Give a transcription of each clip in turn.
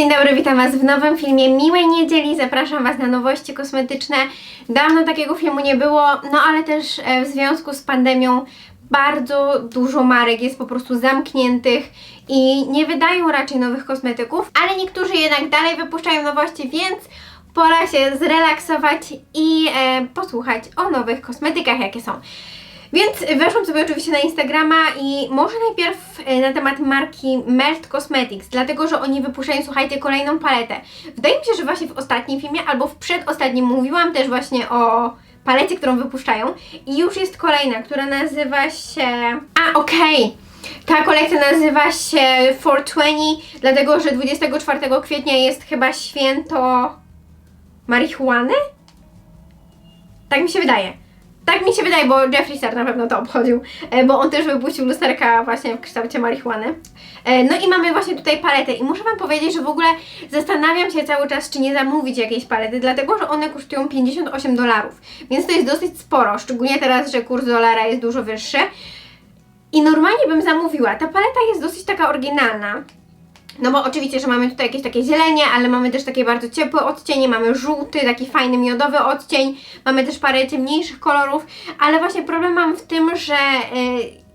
dzień dobry, witam Was w nowym filmie Miłej Niedzieli. Zapraszam Was na nowości kosmetyczne. Dawno takiego filmu nie było, no ale też e, w związku z pandemią bardzo dużo marek jest po prostu zamkniętych i nie wydają raczej nowych kosmetyków, ale niektórzy jednak dalej wypuszczają nowości, więc pora się zrelaksować i e, posłuchać o nowych kosmetykach, jakie są. Więc weszłam sobie oczywiście na Instagrama i może najpierw e, na temat marki Melt Cosmetics, dlatego że oni wypuszczają, słuchajcie, kolejną paletę. Wydaje mi się, że właśnie w ostatnim filmie albo w przedostatnim mówiłam też właśnie o palecie, którą wypuszczają i już jest kolejna, która nazywa się... A, okej! Ta kolekcja nazywa się 420, dlatego że 24 kwietnia jest chyba święto marihuany? Tak mi się wydaje. Tak mi się wydaje, bo Jeffree Star na pewno to obchodził, e, bo on też wypuścił lusterka właśnie w kształcie marihuany. E, No i mamy właśnie tutaj paletę i muszę Wam powiedzieć, że w ogóle zastanawiam się cały czas, czy nie zamówić jakiejś palety, dlatego że one kosztują 58 dolarów, więc to jest dosyć sporo, szczególnie teraz, że kurs dolara jest dużo wyższy. I normalnie bym zamówiła. Ta paleta jest dosyć taka oryginalna. No bo oczywiście, że mamy tutaj jakieś takie zielenie, ale mamy też takie bardzo ciepłe odcienie, mamy żółty, taki fajny miodowy odcień, mamy też parę ciemniejszych kolorów, ale właśnie problem mam w tym, że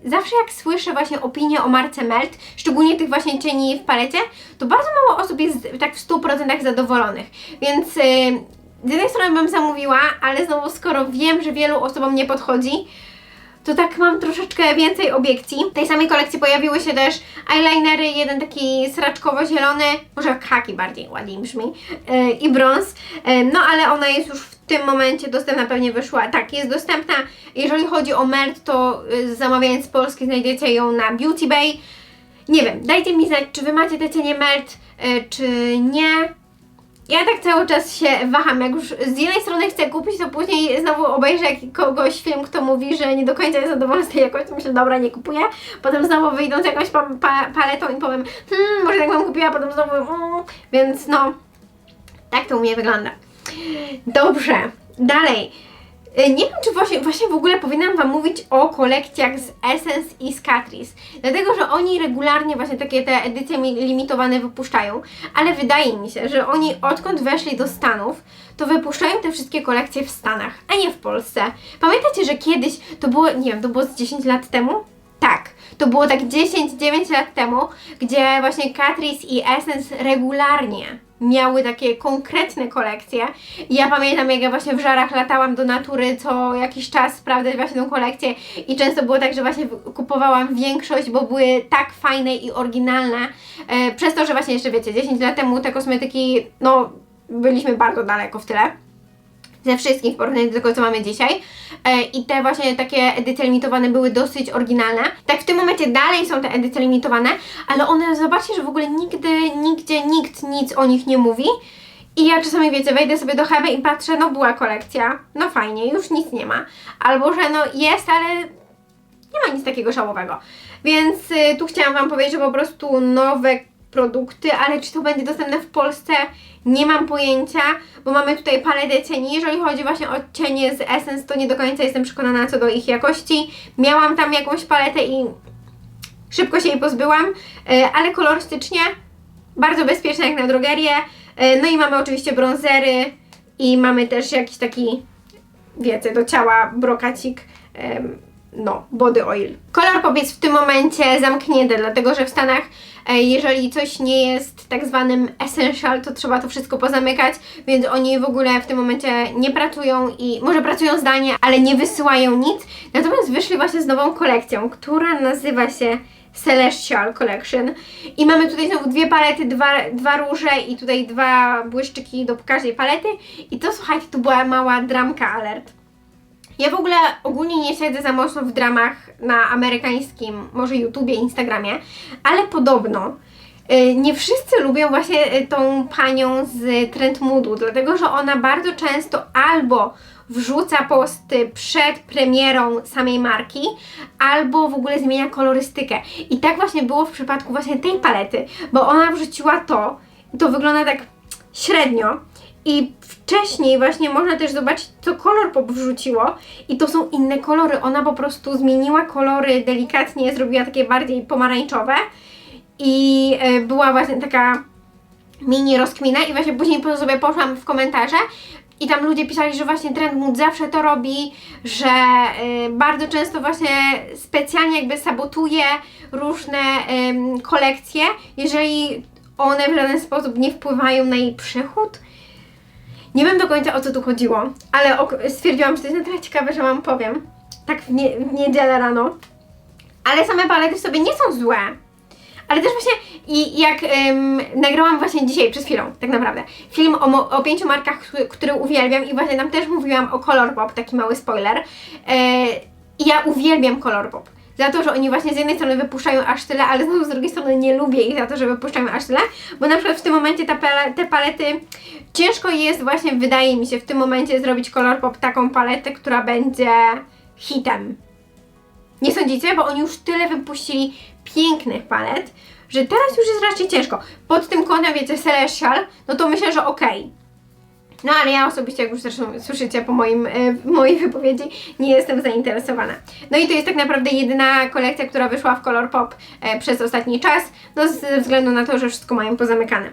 yy, zawsze jak słyszę właśnie opinię o marce Melt, szczególnie tych właśnie cieni w palecie, to bardzo mało osób jest tak w 100% zadowolonych, więc yy, z jednej strony bym zamówiła, ale znowu skoro wiem, że wielu osobom nie podchodzi, to tak mam troszeczkę więcej obiekcji. W tej samej kolekcji pojawiły się też eyelinery, jeden taki sraczkowo-zielony, może khaki bardziej ładniej brzmi, yy, i brąz. Yy, no ale ona jest już w tym momencie dostępna, pewnie wyszła. Tak, jest dostępna. Jeżeli chodzi o Melt, to yy, zamawiając z Polski znajdziecie ją na Beauty Bay. Nie wiem, dajcie mi znać, czy Wy macie te cienie Melt, yy, czy nie. Ja tak cały czas się waham, jak już z jednej strony chcę kupić, to później znowu obejrzę kogoś film, kto mówi, że nie do końca jest zadowolony z tej jakości, myślę, dobra, nie kupuję. Potem znowu wyjdą z jakąś pa pa paletą i powiem, hmm, może tak bym kupiła, potem znowu, mm, więc no, tak to u mnie wygląda. Dobrze, dalej. Y, Nie wiem, czy właśnie, właśnie w ogóle powinnam Wam mówić o kolekcjach z Essence i z Catrice, dlatego, że oni regularnie właśnie takie te edycje mi- limitowane wypuszczają, ale wydaje mi się, że oni odkąd weszli do Stanów, to wypuszczają te wszystkie kolekcje w Stanach, a nie w Polsce. Pamiętacie, że kiedyś, to było, nie wiem, to było z 10 lat temu? Tak, to było tak 10-9 lat temu, gdzie właśnie Catrice i Essence regularnie miały takie konkretne kolekcje. Ja pamiętam, jak ja właśnie w żarach latałam do natury co jakiś czas sprawdzać właśnie tą kolekcję i często było tak, że właśnie kupowałam większość, bo były tak fajne i oryginalne. E, przez to, że właśnie jeszcze wiecie, 10 lat temu te kosmetyki, no byliśmy bardzo daleko w tyle ze wszystkich w porównaniu do tego, co mamy dzisiaj. E, I te właśnie takie edycje limitowane były dosyć oryginalne. Tak w tym momencie dalej są te edycje limitowane, ale one, zobaczcie, że w ogóle nigdy, nigdzie nikt nic o nich nie mówi. I ja czasami, wiecie, wejdę sobie do Hebe i patrzę, no była kolekcja, no fajnie, już nic nie ma. Albo, że no jest, ale nie ma nic takiego szałowego. Więc y, tu chciałam Wam powiedzieć, że po prostu nowe produkty, ale czy to będzie dostępne w Polsce, nie mam pojęcia, bo mamy tutaj paletę cieni. Jeżeli chodzi właśnie o cienie z Essence, to nie do końca jestem przekonana co do ich jakości. Miałam tam jakąś paletę i szybko się jej pozbyłam, y, ale kolorystycznie bardzo bezpieczne jak na drogerię. Y, No i mamy oczywiście bronzery i mamy też jakiś taki wiecie, do ciała brokacik, no, body oil. Kolor powiedz w tym momencie zamknięty, dlatego że w Stanach, e, jeżeli coś nie jest tak zwanym essential, to trzeba to wszystko pozamykać, więc oni w ogóle w tym momencie nie pracują i może pracują zdalnie, ale nie wysyłają nic. Natomiast wyszli właśnie z nową kolekcją, która nazywa się Celestial Collection i mamy tutaj znowu dwie palety, dwa, dwa róże i tutaj dwa błyszczyki do każdej palety i to słuchajcie, to była mała dramka alert. Ja w ogóle ogólnie nie siedzę za mocno w dramach na amerykańskim, może YouTubie, Instagramie, ale podobno y, nie wszyscy lubią właśnie y, tą panią z Trend Moodu, dlatego że ona bardzo często albo wrzuca posty przed premierą samej marki, albo w ogóle zmienia kolorystykę. I tak właśnie było w przypadku właśnie tej palety, bo ona wrzuciła to, to wygląda tak średnio, i wcześniej właśnie można też zobaczyć, co kolor pop wrzuciło i to są inne kolory. Ona po prostu zmieniła kolory delikatnie, zrobiła takie bardziej pomarańczowe i e, była właśnie taka mini rozkminę i właśnie później po sobie poszłam w komentarze i tam ludzie pisali, że właśnie Trend Mood zawsze to robi, że y, bardzo często właśnie specjalnie jakby sabotuje różne kolekcje, jeżeli one w żaden sposób nie wpływają na jej przychód. Nie wiem do końca o co tu chodziło, ale stwierdziłam, że to jest na tyle ciekawe, że Wam powiem. Tak w, nie- w niedzielę rano. Ale same palety w sobie nie są złe. Ale też właśnie i jak ym, nagrałam właśnie dzisiaj przed chwilą, tak naprawdę, film o, o pięciu markach, który, uwielbiam i właśnie tam też mówiłam o Colourpop, taki mały spoiler. Yy, ja uwielbiam Colourpop. Za to, że oni właśnie z jednej strony wypuszczają aż tyle, ale znowu z drugiej strony nie lubię ich za to, że wypuszczają aż tyle, bo na przykład w tym momencie pale, te palety ciężko jest właśnie, wydaje mi się, w tym momencie zrobić Colourpop taką paletę, która będzie hitem. Nie sądzicie? Bo oni już tyle wypuścili pięknych palet, że teraz już jest raczej ciężko. Pod tym kątem, wiecie, Celestial, no to myślę, że okej. No ale ja osobiście, jak już zresztą słyszycie po moim, e, mojej wypowiedzi, nie jestem zainteresowana. No i to jest tak naprawdę jedyna kolekcja, która wyszła w Colourpop e, przez ostatni czas, no ze względu na to, że wszystko mają pozamykane.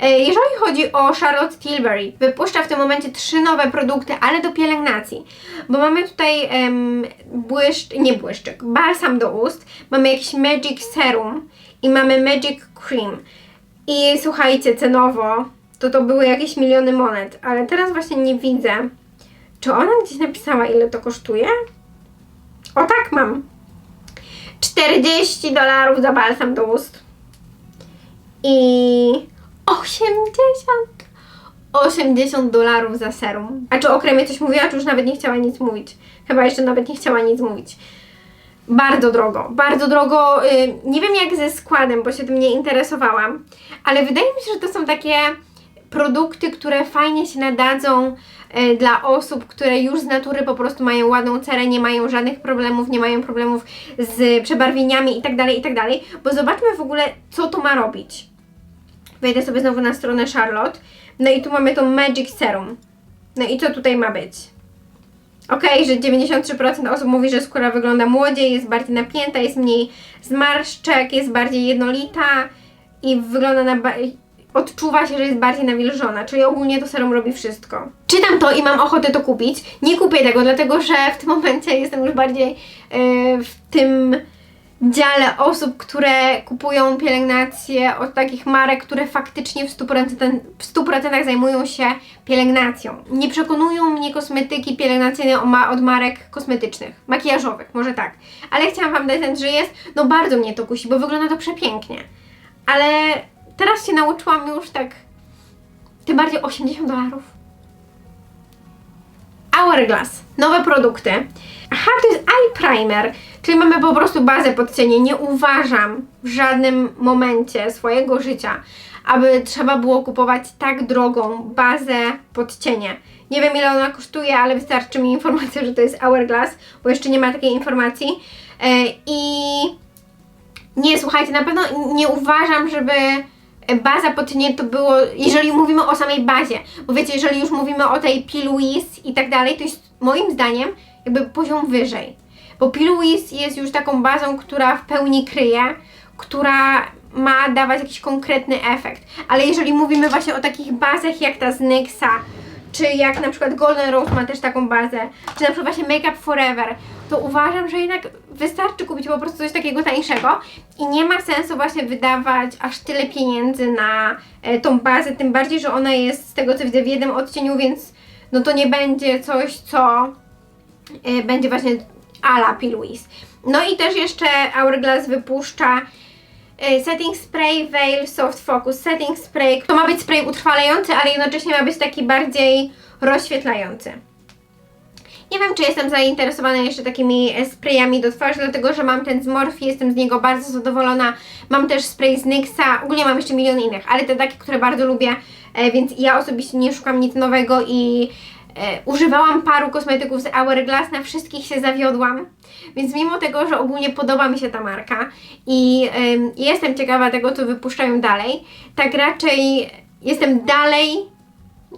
E, jeżeli chodzi o Charlotte Tilbury, wypuszcza w tym momencie trzy nowe produkty, ale do pielęgnacji, bo mamy tutaj em, błyszcz, nie błyszczyk, balsam do ust, mamy jakiś Magic Serum i mamy Magic Cream. I słuchajcie, cenowo to to były jakieś miliony monet, ale teraz właśnie nie widzę. Czy ona gdzieś napisała, ile to kosztuje? O tak, mam. 40 dolarów za balsam do ust. I 80. 80 dolarów za serum. A czy o kremie coś mówiła, czy już nawet nie chciała nic mówić? Chyba jeszcze nawet nie chciała nic mówić. Bardzo drogo, bardzo drogo. y, Nie wiem jak ze składem, bo się tym nie interesowałam, ale wydaje mi się, że to są takie produkty, które fajnie się nadadzą y, dla osób, które już z natury po prostu mają ładną cerę, nie mają żadnych problemów, nie mają problemów z przebarwieniami itd., itd. Bo zobaczmy w ogóle, co to ma robić. Wejdę sobie znowu na stronę Charlotte. No i tu mamy to Magic Serum. No i co tutaj ma być? Okej, że 93% osób mówi, że skóra wygląda młodziej, jest bardziej napięta, jest mniej zmarszczek, jest bardziej jednolita i wygląda na. Odczuwa się, że jest bardziej nawilżona, czyli ogólnie to serum robi wszystko. Czytam to i mam ochotę to kupić. Nie kupię tego, dlatego że w tym momencie jestem już bardziej yy, w tym dziale osób, które kupują pielęgnację od takich marek, które faktycznie w 100%, w 100% zajmują się pielęgnacją. Nie przekonują mnie kosmetyki pielęgnacyjne od marek kosmetycznych, makijażowych, może tak. Ale chciałam Wam dać ten, że jest, no bardzo mnie to kusi, bo wygląda to przepięknie. Ale teraz się nauczyłam już tak, tym bardziej 80 dolarów. Hourglass. Nowe produkty. Aha, to jest eye primer, czyli mamy po prostu bazę pod cienie. Nie uważam w żadnym momencie swojego życia, aby trzeba było kupować tak drogą bazę pod cienie. Nie wiem ile ona kosztuje, ale wystarczy mi informacja, że to jest Hourglass, bo jeszcze nie ma takiej informacji. E, I nie, słuchajcie, na pewno nie uważam, żeby baza pod nie to było, jeżeli mówimy o samej bazie, bo wiecie, jeżeli już mówimy o tej P. Louise i tak dalej, to jest moim zdaniem jakby poziom wyżej. Bo P. Louise jest już taką bazą, która w pełni kryje, która ma dawać jakiś konkretny efekt. Ale jeżeli mówimy właśnie o takich bazach jak ta z NYXa, czy jak na przykład Golden Rose ma też taką bazę, czy na przykład właśnie Make Up Forever, to uważam, że jednak wystarczy kupić po prostu coś takiego tańszego i nie ma sensu właśnie wydawać aż tyle pieniędzy na e, tą bazę, tym bardziej, że ona jest z tego co widzę w jednym odcieniu, więc no to nie będzie coś, co e, będzie właśnie ala P. Louise. No i też jeszcze Hourglass wypuszcza setting spray Veil Soft Focus setting spray. To ma być spray utrwalający, ale jednocześnie ma być taki bardziej rozświetlający. Nie wiem, czy jestem zainteresowana jeszcze takimi e, sprayami do twarzy, dlatego że mam ten z Morphe, jestem z niego bardzo zadowolona. Mam też spray z NYXa, ogólnie mam jeszcze milion innych, ale te takie, które bardzo lubię, e, więc ja osobiście nie szukam nic nowego i e, używałam paru kosmetyków z Hourglass, na wszystkich się zawiodłam. Więc mimo tego, że ogólnie podoba mi się ta marka i em, jestem ciekawa tego, co wypuszczają dalej, tak raczej jestem dalej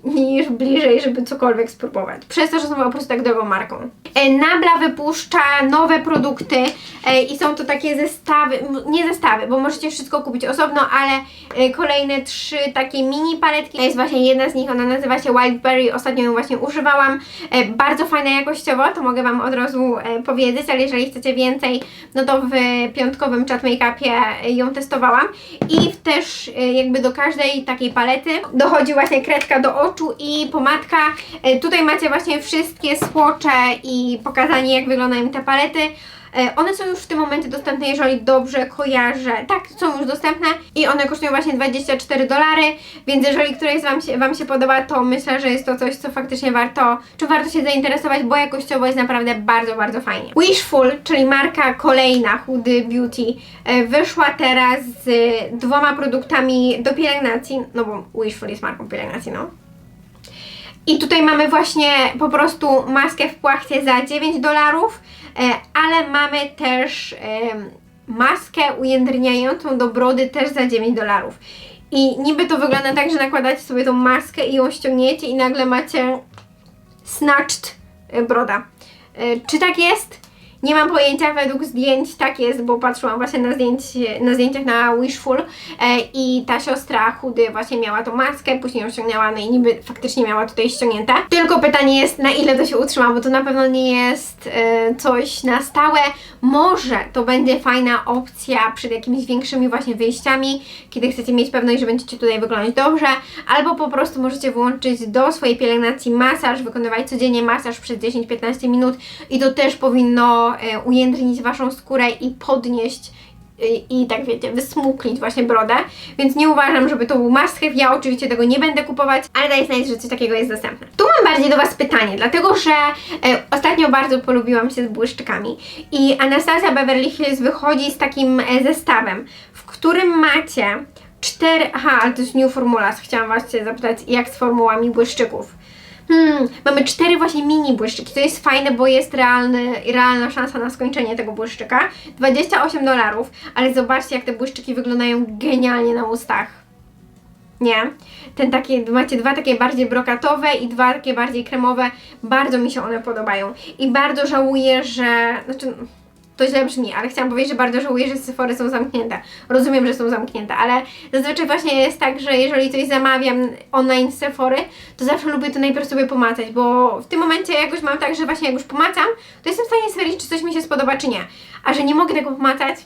niż bliżej, żeby cokolwiek spróbować. Przez to, że są po prostu tak drogą marką. E, Nabla wypuszcza nowe produkty e, i są to takie zestawy, nie zestawy, bo możecie wszystko kupić osobno, ale e, kolejne trzy takie mini paletki. To jest właśnie jedna z nich, ona nazywa się Wildberry, ostatnio ją właśnie używałam. Bardzo fajna jakościowo, to mogę Wam od razu powiedzieć, ale jeżeli chcecie więcej, no to w piątkowym chat make-upie ją testowałam i też jakby do każdej takiej palety dochodzi właśnie kredka do oczu i pomadka. E, Tutaj macie właśnie wszystkie słocze i pokazanie jak wyglądają te palety. E, One są już w tym momencie dostępne, jeżeli dobrze kojarzę. Tak, są już dostępne i one kosztują właśnie 24 dolary, więc jeżeli któreś wam się, wam się podoba, to myślę, że jest to coś, co faktycznie warto, czy warto się zainteresować, bo jakościowo jest naprawdę bardzo, bardzo fajnie. Wishful, czyli marka kolejna Hudy Beauty, e, wyszła teraz z dwoma produktami do pielęgnacji, no bo Wishful jest marką pielęgnacji, no. I tutaj mamy właśnie po prostu maskę w płachcie za 9 dolarów, e, ale mamy też maskę ujędrniającą do brody też za 9 dolarów. I niby to wygląda tak, że nakładacie sobie tą maskę i ją ściągniecie i nagle macie snatched e, broda. E, Czy tak jest? Nie mam pojęcia, według zdjęć tak jest, bo patrzyłam właśnie na, zdjęć, na zdjęciach na Wishful e, i ta siostra chudy właśnie miała tą maskę, później ją ściągnęła, no i niby faktycznie miała tutaj ściągnięte. Tylko pytanie jest, na ile to się utrzyma, bo to na pewno nie jest e, coś na stałe. Może to będzie fajna opcja przed jakimiś większymi właśnie wyjściami, kiedy chcecie mieć pewność, że będziecie tutaj wyglądać dobrze, albo po prostu możecie włączyć do swojej pielęgnacji masaż, wykonywać codziennie masaż przez 10-15 minut i to też powinno ujędrnić Waszą skórę i podnieść i, tak wiecie, wysmuklić właśnie brodę, więc nie uważam, żeby to był must. Ja oczywiście tego nie będę kupować, ale daję znać, że coś takiego jest dostępne. Tu mam bardziej do Was pytanie, dlatego że e, ostatnio bardzo polubiłam się z błyszczykami i Anastasia Beverly Hills wychodzi z takim e, zestawem, w którym macie cztery... Aha, to jest New Formulas. Chciałam Was zapytać, jak z formułami błyszczyków. Hmm, mamy cztery właśnie mini błyszczyki. To jest fajne, bo jest realny, realna szansa na skończenie tego błyszczyka. 28 dolarów, ale zobaczcie, jak te błyszczyki wyglądają genialnie na ustach. Nie? Ten takie, macie dwa takie bardziej brokatowe i dwa takie bardziej kremowe. Bardzo mi się one podobają. I bardzo żałuję, że. Znaczy, to źle brzmi, ale chciałam powiedzieć, że bardzo żałuję, że Sephory są zamknięte. Rozumiem, że są zamknięte, ale zazwyczaj właśnie jest tak, że jeżeli coś zamawiam online z Sephory, to zawsze lubię to najpierw sobie pomacać, bo w tym momencie jakoś mam tak, że właśnie jak już pomacam, to jestem w stanie stwierdzić, czy coś mi się spodoba, czy nie. A że nie mogę tego pomacać,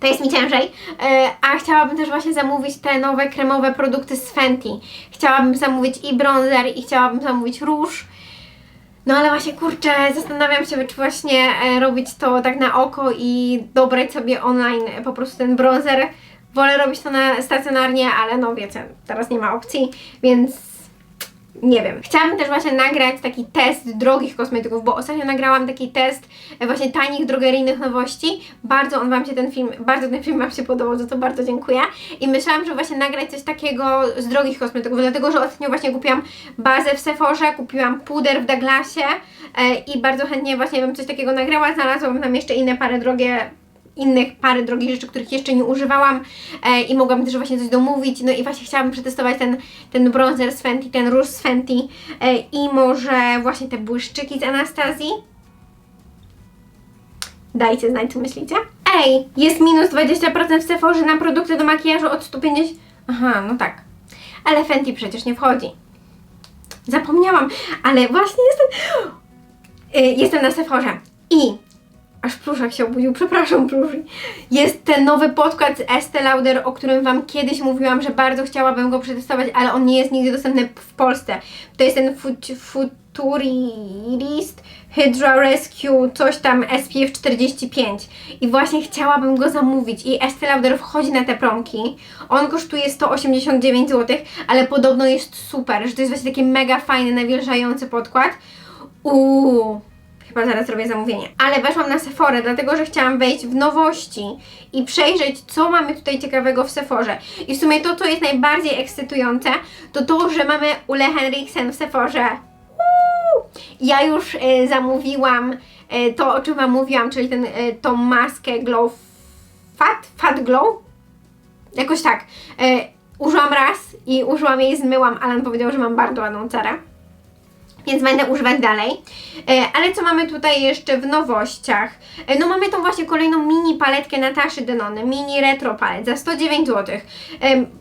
to jest mi ciężej. E, a chciałabym też właśnie zamówić te nowe kremowe produkty z Fenty. Chciałabym zamówić i bronzer, i chciałabym zamówić róż. No ale właśnie kurczę, zastanawiam się, czy właśnie e, robić to tak na oko i dobrać sobie online po prostu ten bronzer. Wolę robić to na stacjonarnie, ale no wiecie, teraz nie ma opcji, więc nie wiem. Chciałabym też właśnie nagrać taki test drogich kosmetyków, bo ostatnio nagrałam taki test e, właśnie tanich, drogeryjnych nowości. Bardzo on Wam się ten film, bardzo ten film Wam się podobał, za to bardzo dziękuję. I myślałam, że właśnie nagrać coś takiego z drogich kosmetyków, dlatego, że ostatnio właśnie kupiłam bazę w Sephorze, kupiłam puder w Douglasie e, i bardzo chętnie właśnie bym coś takiego nagrała. Znalazłam tam jeszcze inne parę drogie innych parę drogich rzeczy, których jeszcze nie używałam e, i mogłam też właśnie coś domówić. No i właśnie chciałabym przetestować ten, ten bronzer z Fenty, ten róż z Fenty e, i może właśnie te błyszczyki z Anastazji. Dajcie znać, co myślicie. Ej, jest minus 20% w Sephorze na produkty do makijażu od 150... Aha, no tak. Ale Fenty przecież nie wchodzi. Zapomniałam, ale właśnie jestem... Y, Jestem na Sephorze i aż pluszak się obudził, przepraszam pluszy. Jest ten nowy podkład z Estee Lauder, o którym Wam kiedyś mówiłam, że bardzo chciałabym go przetestować, ale on nie jest nigdy dostępny w Polsce. To jest ten Fut- Futurist Hydra Rescue, coś tam SPF 45 i właśnie chciałabym go zamówić i Estee Lauder wchodzi na te promki. On kosztuje 189 zł, ale podobno jest super, że to jest właśnie taki mega fajny, nawilżający podkład. Uuu, Chyba zaraz zrobię zamówienie. Ale weszłam na Sephorę, dlatego że chciałam wejść w nowości i przejrzeć, co mamy tutaj ciekawego w Sephorze. I w sumie to, co jest najbardziej ekscytujące, to to, że mamy Ule Henriksen w Sephorze. Uuu! Ja już e, zamówiłam e, to, o czym Wam mówiłam, czyli ten, e, tą maskę Glow Fat, Fat Glow. Jakoś tak. E, użyłam raz i użyłam jej, zmyłam. Alan powiedział, że mam bardzo ładną cerę. Więc będę używać dalej. E, ale co mamy tutaj jeszcze w nowościach? E, no mamy tą właśnie kolejną mini paletkę Nataszy Denony, mini retro palet za 109 zł. E,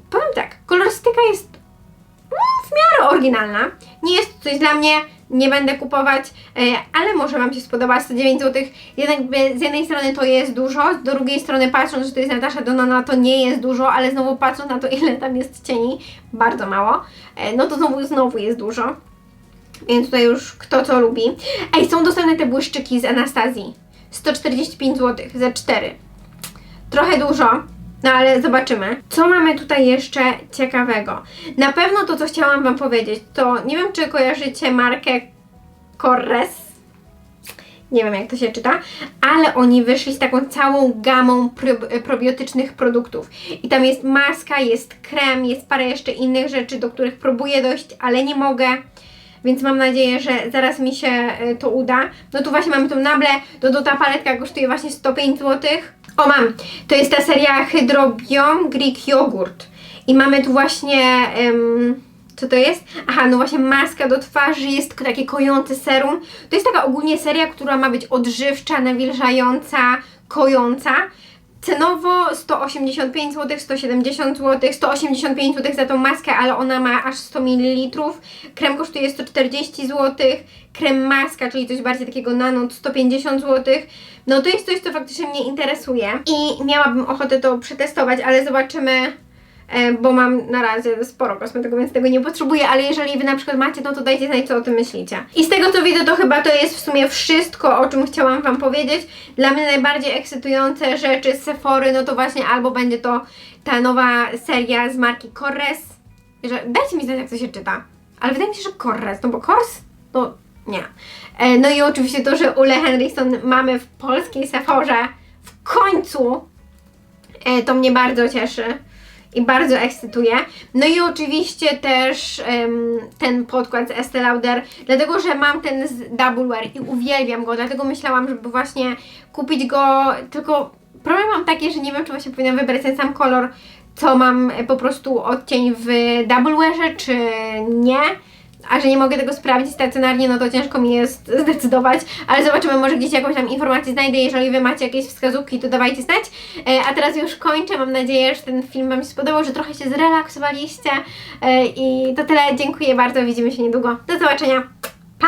powiem tak, kolorystyka jest mm, w miarę oryginalna. Nie jest coś dla mnie, nie będę kupować, ale może Wam się spodoba 109 zł. Jednak z jednej strony to jest dużo, z drugiej strony patrząc, że to jest Natasza Donona, to nie jest dużo, ale znowu patrząc na to, ile tam jest cieni, bardzo mało, no to znowu, znowu jest dużo. Więc tutaj już kto co lubi. Ej, są dostępne te błyszczyki z Anastazji. 145 zł za 4. Trochę dużo, no ale zobaczymy. Co mamy tutaj jeszcze ciekawego? Na pewno to, co chciałam Wam powiedzieć, to nie wiem, czy kojarzycie markę Corres. Nie wiem, jak to się czyta, ale oni wyszli z taką całą gamą prob- probiotycznych produktów. I tam jest maska, jest krem, jest parę jeszcze innych rzeczy, do których próbuję dojść, ale nie mogę. Więc mam nadzieję, że zaraz mi się e, to uda. No tu właśnie mamy tą nablę, to, ta paletka kosztuje właśnie 105 zł. O mam, to jest ta seria Hydrobiom Greek Yogurt. I mamy tu właśnie, em, co to jest? Aha, no właśnie maska do twarzy, jest takie kojące serum. To jest taka ogólnie seria, która ma być odżywcza, nawilżająca, kojąca. Cenowo 185 zł, 170 zł, 185 zł za tą maskę, ale ona ma aż 100 ml. Krem kosztuje 140 zł, krem maska, czyli coś bardziej takiego nano 150 zł. No to jest coś, co faktycznie mnie interesuje i miałabym ochotę to przetestować, ale zobaczymy, bo mam na razie sporo kosmetyków, więc tego nie potrzebuję, ale jeżeli Wy na przykład macie, no to dajcie znać, co o tym myślicie. I z tego co widzę, to chyba to jest w sumie wszystko, o czym chciałam Wam powiedzieć. Dla mnie najbardziej ekscytujące rzeczy z Sephory, no to właśnie albo będzie to ta nowa seria z marki Corres. Dajcie mi znać, jak to się czyta. Ale wydaje mi się, że Corres, no bo Kors, no nie. E, no i oczywiście to, że Ule Henriksen mamy w polskiej Sephorze w końcu E, to mnie bardzo cieszy i bardzo ekscytuje. No i oczywiście też em, ten podkład z Estee Lauder, dlatego że mam ten z Double Wear i uwielbiam go, dlatego myślałam, żeby właśnie kupić go, tylko problem mam taki, że nie wiem, czy właśnie powinnam wybrać ten sam kolor, co mam po prostu odcień w Double Wearze, czy nie. A że nie mogę tego sprawdzić stacjonarnie, no to ciężko mi jest zdecydować, ale zobaczymy, może gdzieś jakąś tam informację znajdę. Jeżeli Wy macie jakieś wskazówki, to dawajcie znać. E, a teraz już kończę. Mam nadzieję, że ten film Wam się spodobał, że trochę się zrelaksowaliście. E, I to tyle. Dziękuję bardzo. Widzimy się niedługo. Do zobaczenia. Pa!